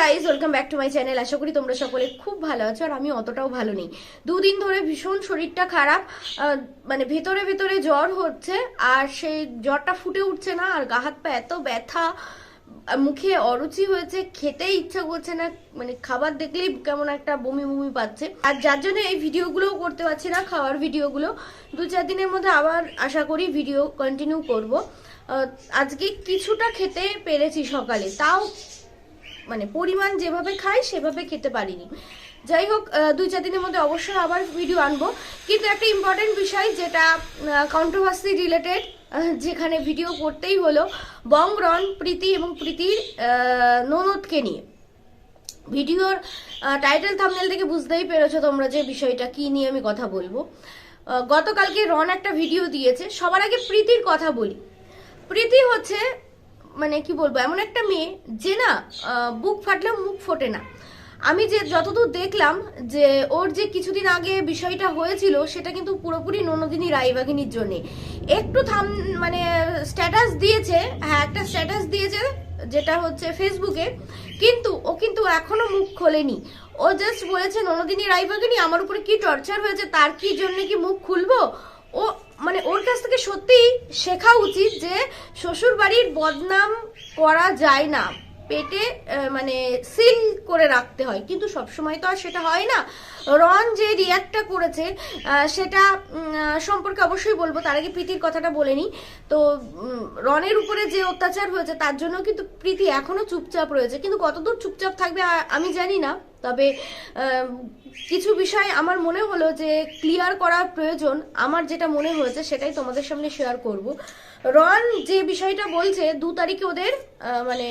Guys welcome back to my channel আশা করি তোমরা সকলে খুব ভালো আছো আর আমি অতটাও ভালো নেই। দুদিন ধরে ভীষণ শরীরটা খারাপ মানে ভেতরে ভেতরে জ্বর হচ্ছে আর সেই জ্বরটা ফুটে উঠছে না আর গা হাত পা এত ব্যথা, মুখে অরুচি হয়েছে খেতেই ইচ্ছা করছে না মানে খাবার দেখলেই কেমন একটা বমি বমি পাচ্ছে। আর যার জন্য এই ভিডিওগুলোও করতে পারছি না, খাওয়ার ভিডিওগুলো। দু চার দিনের মধ্যে আবার আশা করি ভিডিও কন্টিনিউ করব। আজকে কিছুটা খেতে পেরেছি সকালে, তাও মানে পরিমাণ যেভাবে খাই, সেভাবে খেতে পারিনি। যাই হোক দুই চার দিনের মধ্যে অবশ্যই আবার ভিডিও আনব। কিন্তু একটা ইম্পর্টেন্ট বিষয় যেটা কন্ট্রোভার্সি রিলেটেড যেখানে ভিডিও করতেই হলো বংরন প্রীতি এবং প্রীতির ননদকে নিয়ে। ভিডিওর টাইটেল থামনেল থেকে বুঝতেই পেরেছ তোমরা যে বিষয়টা, কি নিয়ে আমি কথা বলব। গতকালকে রন একটা ভিডিও দিয়েছে। সবার আগে প্রীতির কথা বলি। প্রীতি হচ্ছে মানে কি বলব, এমন একটা মেয়ে যে না বুক ফাটলেও মুখ ফোটে না। আমি যে যতদূর দেখলাম যে ওর যে কিছুদিন আগে বিষয়টা হয়েছিল, সেটা কিন্তু পুরোপুরি ননদিনী রায়বাগিনীর জন্যে। একটু থাম মানে স্ট্যাটাস দিয়েছে হ্যাঁ একটা স্ট্যাটাস দিয়েছে, যেটা হচ্ছে ফেসবুকে কিন্তু ও কিন্তু এখনও মুখ খোলেনি। ও জাস্ট বলেছে, ননদিনী রায়বাগিনী, আমার উপরে কি টর্চার হয়েছে? তার কি জন্য কি মুখ খুলবো? ও মানে ওর কাছ থেকে সত্যিই শেখা উচিত যে শ্বশুর বাড়ির বদনাম করা যায় না। পেটে মানে সিল করে রাখতে হয়। কিন্তু সব সময় তো আর সেটা হয় না। রন যে রিয়াক্টটা করেছে সেটা সম্পর্কে অবশ্যই বলব। তার আগে প্রীতির কথাটা বলে নিই। তো রনের উপরে যে অত্যাচার হয়েছে, তার জন্য কিন্তু প্রীতি এখনও চুপচাপ রয়েছে। কিন্তু কতদূর চুপচাপ থাকবে আমি জানি না। তবে কিছু বিষয় আমার মনে হলো যে ক্লিয়ার করা প্রয়োজন। আমার যেটা মনে হয়েছে, সেটাই তোমাদের সামনে শেয়ার করব। রন যে বিষয়টা বলছে, দু তারিখে ওদের মানে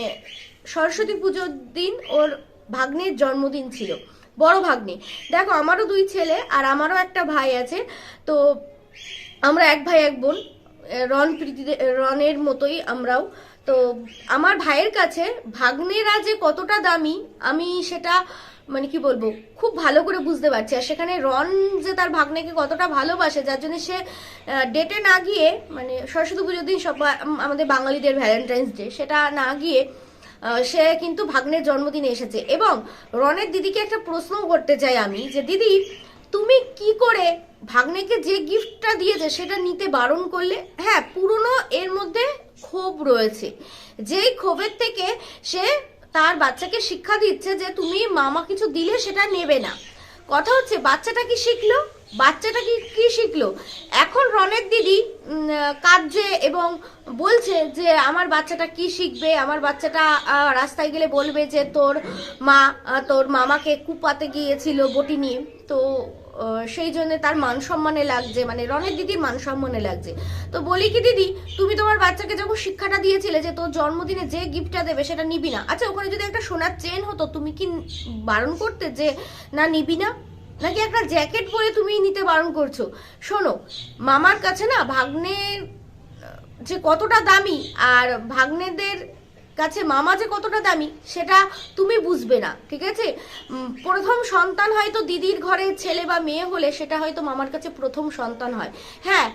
সরস্বতী পুজোর দিন ওর ভাগ্নের জন্মদিন ছিল। বড় ভাগ্নে। দেখো, আমারও দুই ছেলে আর আমারও একটা ভাই আছে। তো আমরা এক ভাই, এক বোন রন প্রীতি রনের মতোই আমরাও। তো আমার ভাইয়ের কাছে ভাগ্নেরা যে কতটা দামি, আমি সেটা মানে কি বলব, খুব ভালো করে বুঝতে পারছি। আর সেখানে রন যে তার ভাগ্নেকে কতটা ভালোবাসে, যার জন্য সে ডেটে না গিয়ে মানে সরস্বতী পুজোর দিন সব আমাদের বাঙালিদের ভ্যালেন্টাইন্স ডে, সেটা না গিয়ে সে কিন্তু ভাগ্নের জন্মদিনে এসেছে। এবং রনের দিদিকে একটা প্রশ্ন করতে চাই আমি যে, দিদি, তুমি কি করে ভাগ্নেকে যে গিফটটা দিয়েছে সেটা নিতে বারণ করলে? হ্যাঁ পুরনো এর মধ্যে ক্ষোভ রয়েছে। যেই ক্ষোভের থেকে সে তার বাচ্চাকে শিক্ষা দিচ্ছে যে, তুমি মামা কিছু দিলে সেটা নেবে না। কথা হচ্ছে, বাচ্চাটা কি শিখলো? বাচ্চাটা কি কি শিখলো? এখন রনের দিদি কাঁদছে এবং বলছে যে, আমার বাচ্চাটা কি শিখবে? আমার বাচ্চাটা রাস্তায় গেলে বলবে যে, তোর মা তোর মামাকে কুপাতে গিয়েছিল বটি নিয়ে। তো সেই জন্য তার মান সম্মানে লাগছে মানে রনের দিদির মান সম্মানে লাগছে। তো বলি কি, দিদি, তুমি তোমার বাচ্চাকে যখন শিক্ষাটা দিয়েছিলে যে, তোর জন্মদিনে যে গিফটটা দেবে সেটা নিবি না। আচ্ছা ওখানে যদি একটা সোনার চেন হতো, তুমি কি বারণ করতে যে, না, নিবি না? নাকি একটা জ্যাকেট পরে তুমি নিতে বারণ করছ? শোনো, মামার কাছে না ভাগ্নের যে কতটা দামি আর ভাগ্নেদের কাছে মামা যে কতটা দামি, সেটা তুমি বুঝবে না, ঠিক আছে? প্রথম সন্তান হয়তো দিদির ঘরে ছেলে বা মেয়ে হলে সেটা হয়তো মামার কাছে প্রথম সন্তান হয়। হ্যাঁ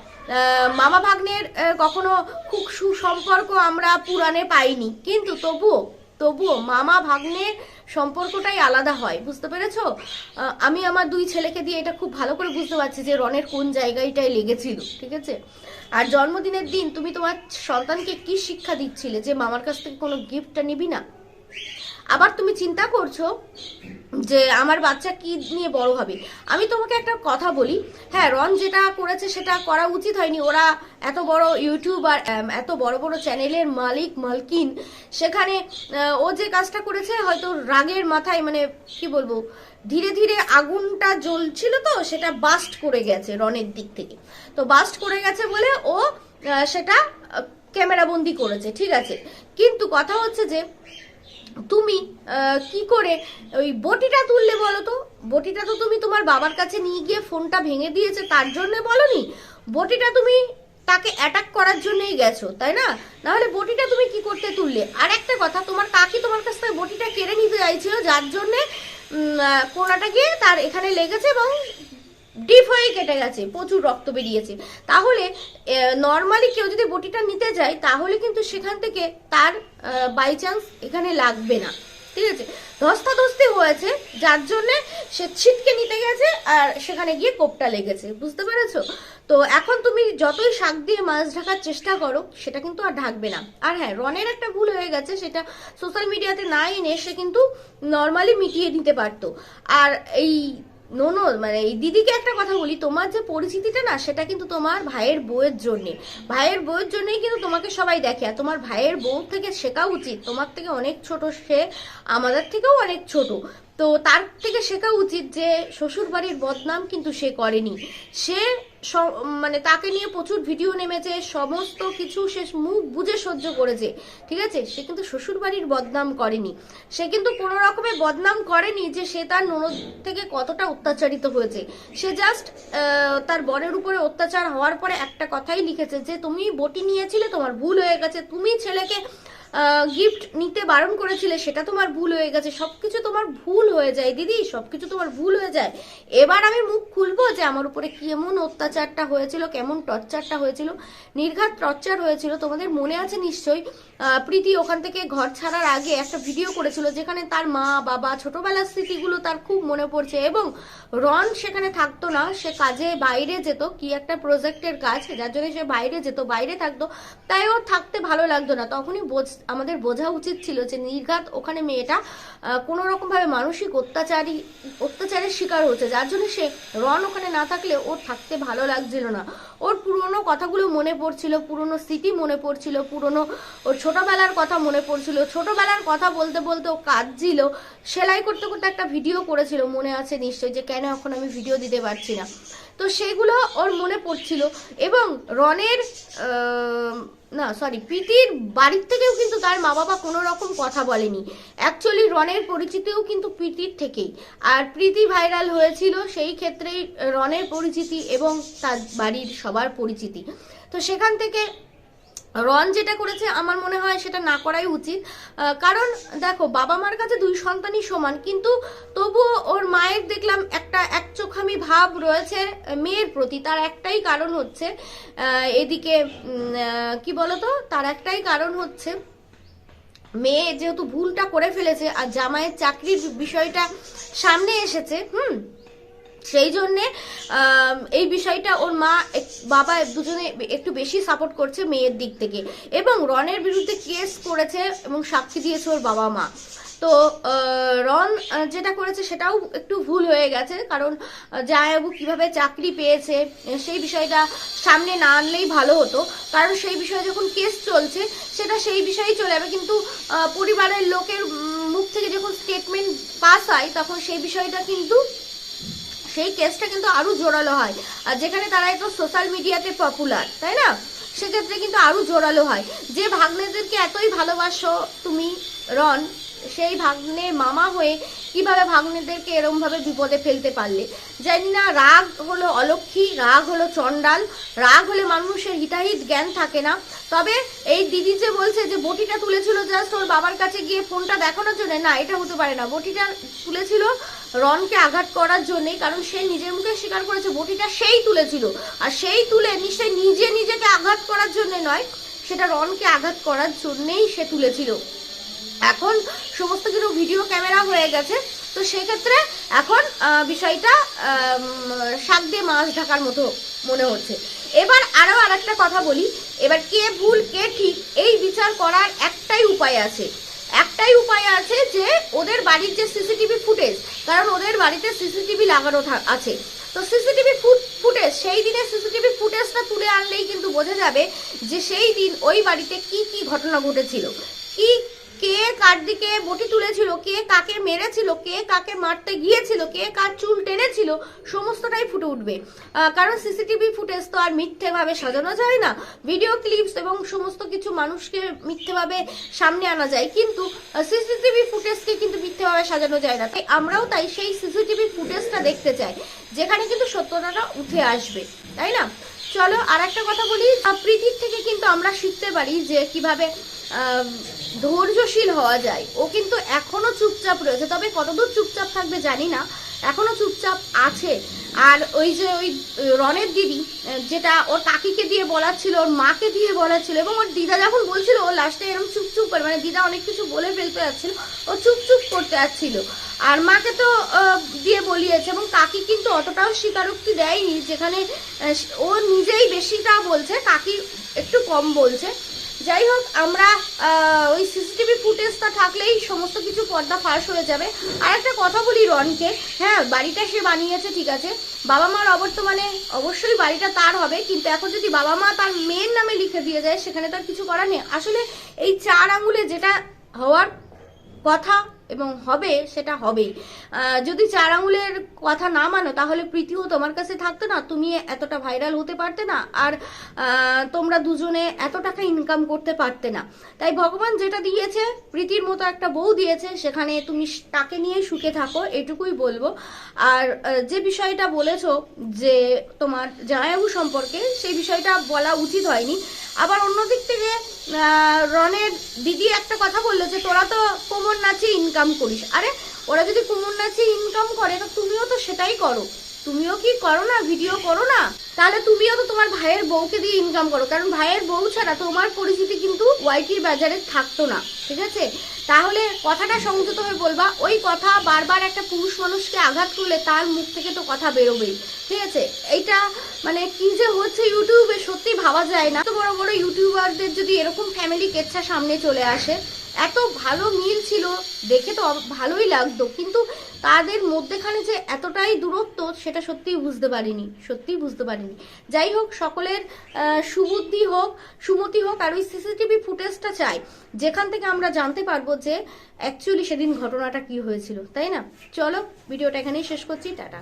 মামা ভাগ্নের কখনো খুব সুসম্পর্ক আমরা পুরাণে পাইনি। কিন্তু তবুও তবুও মামা ভাগ্নে সম্পর্কটাই আলাদা হয়, বুঝতে পেরেছ? আমি আমার দুই ছেলেকে দিয়ে এটা খুব ভালো করে বুঝতে পারছি যে রনের কোন জায়গাটায় লেগেছিল, ঠিক আছে? আর জন্মদিনের দিন তুমি তোমার সন্তানকে কি শিক্ষা দিচ্ছিলে যে মামার কাছ থেকে কোনো গিফটটা নিবি না? আবার তুমি চিন্তা করছ যে আমার বাচ্চা কি নিয়ে বড় হবে? আমি তোমাকে একটা কথা বলি। হ্যাঁ রন যেটা করেছে সেটা করা উচিত হয়নি। ওরা এত বড় ইউটিউবার এত বড় বড় চ্যানেলের মালিক মালকিন। সেখানে ও যে কাজটা করেছে হয়তো রাগের মাথায় মানে কি বলব, ধীরে ধীরে আগুনটা জ্বলছিল তো, সেটা বাস্ট করে গেছে রনের দিক থেকে। তো বাস্ট করে গেছে বলে ও সেটা ক্যামেরা বন্দি করেছে, ঠিক আছে? কিন্তু কথা হচ্ছে যে তুমি কি করে, ওই বটিটা তুললে বলো তো? বটিটা তো তুমি তোমার বাবার কাছে নিয়ে গিয়ে ফোনটা ভেঙে দিয়েছে, তার জন্য বলনি? বটিটা তুমি তাকে অ্যাটাক করার জন্যই গেছো, তাই না? নাহলে বটিটা তুমি কি করতে তুললে? আর একটা কথা, তোমার কাকি তোমার কাছ থেকে বটিটা কেড়ে নিতে চাইছিল, যার জন্যে কোনাটা গিয়ে তার এখানে লেগেছে এবং ডিপ হয়ে কেটে গেছে, প্রচুর রক্ত বেরিয়েছে। তাহলে নর্মালি কেউ যদি বটিটা নিতে যায়, তাহলে কিন্তু সেখান থেকে তার বাই চান্স এখানে লাগবে না। ঠিক আছে? ধস্তা ধস্তাধস্তি হয়েছে, যার জন্য সে ছিটকে নিতে গেছে আর সেখানে গিয়ে কোপটা লেগেছে। বুঝতে পেরেছ? তো এখন তুমি যতই শাক দিয়ে মাছ ঢাকার চেষ্টা করো, সেটা কিন্তু আর ঢাকবে না। আর হ্যাঁ রনের একটা ভুল হয়ে গেছে, সেটা সোশ্যাল মিডিয়াতে না এনে সে কিন্তু নর্মালি মিটিয়ে নিতে পারতো। আর এই ননদ মানে এই দিদিকে একটা কথা বলি, তোমার যে পরিচিতিটা না, সেটা কিন্তু তোমার ভাইয়ের বউয়ের জন্যে। ভাইয়ের বউয়ের জন্যই কিন্তু তোমাকে সবাই দেখে, আর তোমার ভাইয়ের বউ থেকে শেখা উচিত, তোমার থেকে অনেক ছোট সে, আমাদের থেকেও অনেক ছোট। তো তার থেকে শেখা উচিত যে শ্বশুর বাড়ির বদনাম কিন্তু সে করেনি। স- মানে তাকে নিয়ে প্রচুর ভিডিও নেমেছে, সমস্ত কিছু সে মুখ বুঝে সহ্য করেছে, ঠিক আছে? সে কিন্তু শ্বশুর বাড়ির বদনাম করেনি। সে কিন্তু কোনো রকমে বদনাম করেনি যে সে তার ননদ থেকে কতটা অত্যাচারিত হয়েছে। সে জাস্ট তার বরের উপরে অত্যাচার হওয়ার পরে একটা কথাই লিখেছে যে, তুমি বটি নিয়েছিলে, তোমার ভুল হয়ে গেছে। তুমি ছেলেকে গিফট নিতে বারণ করেছিলে, সেটা তোমার ভুল হয়ে গেছে। সবকিছু তোমার ভুল হয়ে যায়, দিদি, সবকিছু তোমার ভুল হয়ে যায়। এবার আমি মুখ খুলবো যে আমার উপরে কেমন অত্যাচারটা হয়েছিল, কেমন টর্চারটা হয়েছিল, নির্ঘাত টর্চার হয়েছিল, তোমাদের মনে আছে নিশ্চয়ই প্রীতি ওখান থেকে ঘর ছাড়ার আগে একটা ভিডিও করেছিল যেখানে তার মা, বাবা, ছোটবেলার স্মৃতিগুলো তার খুব মনে পড়ছে এবং রন সেখানে থাকতো না, সে কাজে বাইরে যেত, কি একটা প্রজেক্টের কাজ, যার জন্য সে বাইরে যেত, বাইরে থাকতো, তাই ওর থাকতে ভালো লাগতো না। তখনই বোঝ- আমাদের বোঝা উচিত ছিল যে নির্ঘাত ওখানে মেয়েটা কোনো রকম ভাবে মানসিক অত্যাচারী, অত্যাচারের শিকার হচ্ছে, যার জন্য সে রন ওখানে না থাকলে ওর থাকতে ভালো লাগছিল না। ওর পুরনো কথাগুলো মনে পড়ছিল, পুরনো স্মৃতি মনে পড়ছিল, পুরনো ওর ছোটবেলার কথা মনে পড়ছিল। ছোটবেলার কথা বলতে বলতে ও কাঁদছিল। সেলাই করতে করতে একটা ভিডিও করেছিল, মনে আছে নিশ্চয়ই, যে কেন এখন আমি ভিডিও দিতে পারছি না। তো সেগুলো ওর মনে পড়ছিল এবং রনের না সরি প্রীতির বাড়ির থেকেও কিন্তু তার মা বাবা কোনো রকম কথা বলেনি। অ্যাকচুয়ালি রনের পরিচিতিও কিন্তু প্রীতির থেকেই। আর প্রীতি ভাইরাল হয়েছিল সেই ক্ষেত্রেই রনের পরিচিতি এবং তার বাড়ির সবার পরিচিতি। তো সেখান থেকে রন যেটা করেছে আমার মনে হয় সেটা না করাই উচিত। কারণ দেখো, বাবা মার কাছে দুই সন্তানই সমান, কিন্তু তবুও ওর মায়ের দেখলাম একটা এক চোখামি ভাব রয়েছে মেয়ের প্রতি, তার একটাই কারণ হচ্ছে এদিকে কি বলতো, তার একটাই কারণ হচ্ছে মেয়ে যেহেতু ভুলটা করে ফেলেছে আর জামাইয়ের চাকরির বিষয়টা সামনে এসেছে, হুম সেই জন্যে এই বিষয়টা ওর মা বাবা দুজনে একটু বেশি সাপোর্ট করছে মেয়ের দিক থেকে। এবং রনের বিরুদ্ধে কেস করেছে এবং সাক্ষী দিয়েছে ওর বাবা মা। তো রন যেটা করেছে সেটাও একটু ভুল হয়ে গেছে। কারণ জায়াবু কীভাবে চাকরি পেয়েছে সেই বিষয়টা সামনে না আনলেই ভালো হতো। কারণ সেই বিষয়ে যখন কেস চলছে, সেটা সেই বিষয়েই চলে যাবে। কিন্তু পরিবারের লোকের মুখ থেকে যখন স্টেটমেন্ট পাস হয়, তখন সেই বিষয়টা কিন্তু সেই কেসটা কিন্তু আরও জোরালো হয়। আর যেখানে তারা একটু সোশ্যাল মিডিয়াতে পপুলার তাই না? সেক্ষেত্রে কিন্তু আরও জোরালো হয়। যে ভাগ্নেদেরকে এতই ভালোবাসো তুমি, রন, সেই ভাগ্নে মামা হয়ে কীভাবে ভাগ্নেদেরকে এরম ভাবে বিপদে ফেলতে পারলে? জানি না, রাগ হলো অলক্ষী, রাগ হলো চণ্ডাল, রাগ হলে মানুষের হিতাহিত জ্ঞান থাকে না। তবে এই দিদি যে বলছে যে বটিটা তুলেছিল জাস্ট ওর বাবার কাছে গিয়ে ফোনটা দেখানোর জন্য, না, এটা হতে পারে না। বটিটা তুলেছিল রনকে আঘাত করার জন্যই, কারণ সে নিজের মুখে স্বীকার করেছে, বটিটা সেই তুলেছিল। আর সেই তুলে নিশ্চয়ই নিজে নিজেকে আঘাত করার জন্য নয়, সেটা রনকে আঘাত করার জন্যেই সে তুলেছিল। এখন সমস্ত কিছু ভিডিও ক্যামেরা হয়ে গেছে, তো সেক্ষেত্রে এখন বিষয়টা শাক দিয়ে মাছ ঢাকার মতো মনে হচ্ছে। এবার আরও আরেকটা কথা বলি, এবার কে ভুল, কে ঠিক, এই বিচার করার একটাই উপায় আছে। একটাই উপায় আছে যে ওদের বাড়ির যে সিসিটিভি ফুটেজ, কারণ ওদের বাড়িতে সিসিটিভি লাগানো আছে। তো সিসিটিভি ফুটেজ, সেই দিনের সিসিটিভি ফুটেজটা তুলে আনলেই কিন্তু বোঝা যাবে যে সেই দিন ওই বাড়িতে কি কি ঘটনা ঘটেছিল, কি কে কার দিকে বটি তুলেছিল, কে কাকে মেরেছিল, কে কাকে মারতে গিয়েছিল, কে কার চুল টেনেছিল, সমস্তটাই ফুটে উঠবে। কারণ সিসিটিভি ফুটেজ তো আর মিথ্যেভাবে সাজানো যায় না। ভিডিও ক্লিপস এবং সমস্ত কিছু মানুষকে মিথ্যেভাবে সামনে আনা যায়। কিন্তু সিসিটিভি ফুটেজকে কিন্তু মিথ্যেভাবে সাজানো যায় না। তাই আমরাও তাই সেই সিসিটিভি ফুটেজটা দেখতে চাই, যেখানে কিন্তু সত্যতাটা উঠে আসবে। তাই না? চলো আর একটা কথা বলি। প্রীতির থেকে কিন্তু আমরা শিখতে পারি যে কীভাবে ধৈর্যশীল হওয়া যায়। ও কিন্তু এখনও চুপচাপ রয়েছে। তবে কতদূর চুপচাপ থাকবে জানি না। এখনও চুপচাপ আছে। আর ওই যে ওই রনের দিদি যেটা ওর কাকিকে দিয়ে বলাচ্ছিল, ওর মাকে দিয়ে বলাচ্ছিল, এবং ওর দিদা যখন বলছিল, ও লাস্টে এরকম চুপ চুপ করে মানে দিদা অনেক কিছু বলে ফেলতে যাচ্ছিল, ও চুপ চুপ করতে যাচ্ছিল। আর মাকে তো দিয়ে বলিয়েছে এবং কাকি কিন্তু অতটাও স্বীকারোক্তি দেয়নি যেখানে ও নিজেই বেশিটা বলছে, কাকি একটু কম বলছে। যাই হোক, আমরা ওই সিসিটিভি ফুটেজটা থাকলেই সমস্ত কিছু পর্দা ফাঁস হয়ে যাবে। আর একটা কথা বলি রনকে হ্যাঁ বাড়িটা সে বানিয়েছে, ঠিক আছে। বাবা মার অবর্তমানে অবশ্যই বাড়িটা তার হবে, কিন্তু এখন যদি বাবা মা তার মেয়ের নামে লিখে দিয়ে যায়, সেখানে তো আর কিছু করার নেই। আসলে এই চার আঙুলে যেটা হওয়ার কথা এবং হবে, সেটা হবেই। যদি চার আঙুলের কথা না মানো, তাহলে প্রীতিও তোমার কাছে থাকতো না। তুমি এতটা ভাইরাল হতে পারতে না, আর তোমরা দুজনে এত টাকা ইনকাম করতে পারতে না। তাই ভগবান যেটা দিয়েছে, প্রীতির মতো একটা বউ দিয়েছে, সেখানে তুমি তাকে নিয়ে সুখে থাকো, এটুকুই বলব। আর যে বিষয়টা বলেছ যে তোমার জামাইবাবু সম্পর্কে, সেই বিষয়টা বলা উচিত হয়নি। আবার অন্যদিক থেকে রনের দিদি একটা কথা বলল যে, তোরা তো কোমর নাচে ইনকাম করিস। আরে, ওরা যদি কোমর নাচে ইনকাম করে, তো তুমিও তো সেটাই করো। তুমিও কি করো না, ভিডিও করো না? তাহলে তুমিও তো তোমার ভাইয়ের বউকে দিয়ে ইনকাম করো। কারণ ভাইয়ের বউ ছাড়া তোমার পরিচিতি কিন্তু ওয়াইটির বাজারে থাকতো না, ঠিক আছে? তাহলে কথাটা সংযত হয়ে বলবা, ওই কথা বারবার একটা পুরুষ মানুষকে আঘাত করলে তার মুখ থেকে তো কথা বেরোবেই, ঠিক আছে? এইটা মানে কি যে হচ্ছে ইউটিউবে সত্যি ভাবা যায় না। এত বড় বড় ইউটিউবারদের যদি এরকম ফ্যামিলি কেচ্ছা সামনে চলে আসে এত ভালো মিল ছিল, দেখে তো ভালোই লাগতো। কিন্তু তাদের মধ্যেখানে যে এতটাই দূরত্ব, সেটা সত্যিই বুঝতে পারিনি, সত্যিই বুঝতে পারিনি। যাই হোক, সকলের সুবুদ্ধি হোক, সুমতি হোক, আর ওই সিসিটিভি ফুটেজটা চাই। যেখান থেকে আমরা জানতে পারব যে অ্যাকচুয়ালি সেদিন ঘটনাটা কি হয়েছিল, তাই না? চলো, ভিডিওটা এখানেই শেষ করছি, টাটা।